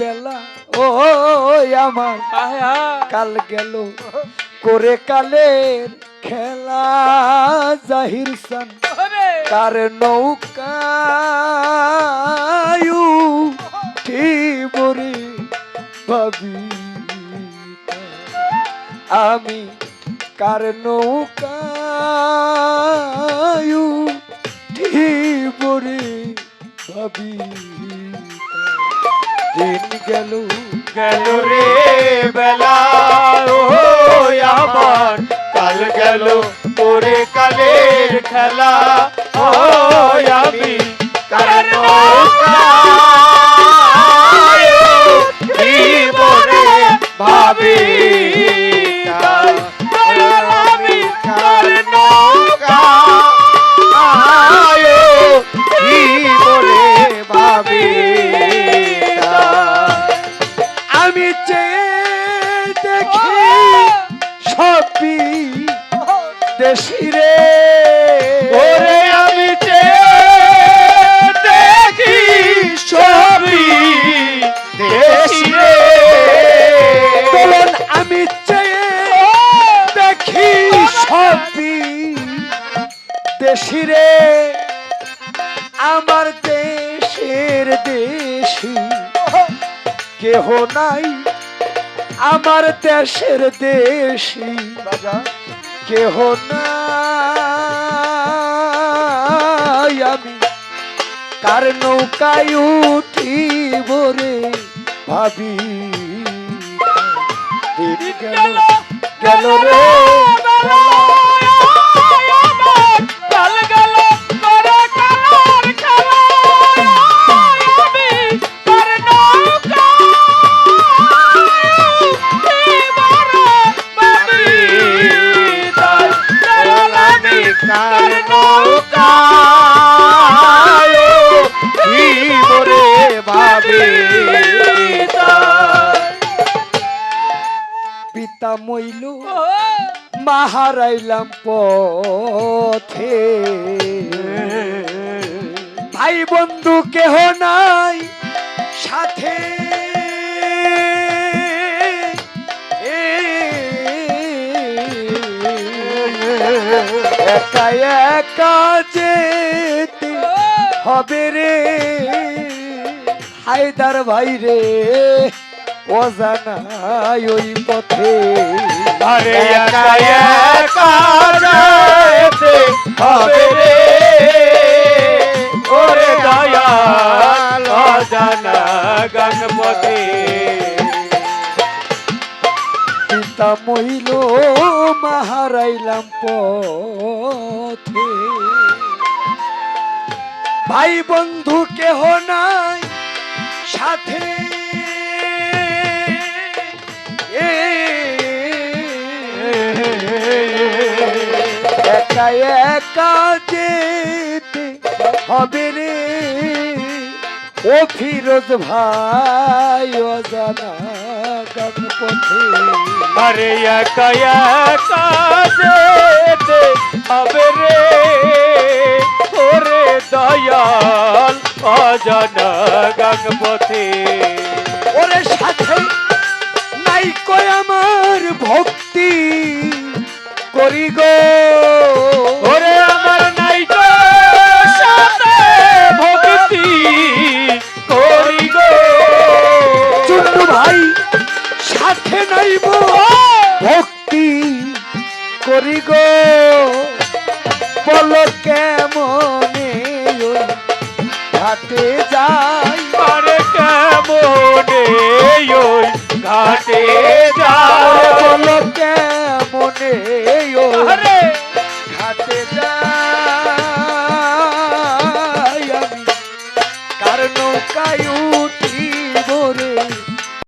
বেলা ও আমার কাল গেল। করে কালের খেলা জাহির সান। কার নৌকায়ু ঠিবরে ভাবি। আমি কার নৌকায়ু ঠিবরে ভাবি। গেল রে বেলা। ও আমার কাল গেল ওরে কালের খেলা। ও আমি কার দেশিরে ওরে আমি দেখি ছবি দেশি রে। বলুন আমি দেখি সবই দেশিরে আমার দেশের দেশি কেহ নাই আমার দেশের দেশি। কেহ নাই আমি। কার নৌকায় উঠি বরে ভাবি। গেল রে। কার ভাবি পিতা মইল মাহারাইলাম পথে। ভাই বন্ধু কেহ নাই সাথে। একা একা যেতে হবে রে। হায়দার ভাই রে অজানাই ওই পথে। আরে একা একা যেতে হবে রে। ওরে দয়াল অজানা গণপতি পিতা মহিল, মাহারাইলাম পথে। ভাই বন্ধু কেহ নাই সাথে। একা একা যেতে হবে রে। ও ফিরোজ ভাই অজানা। গণপথে আরে একা একা যেতে হবে রে ওরে দয়াল অজানা গণপতি ওরে নাইব। ভক্তি করি গো। বল কেমনে ঘাটে যাই? আরে কেমনে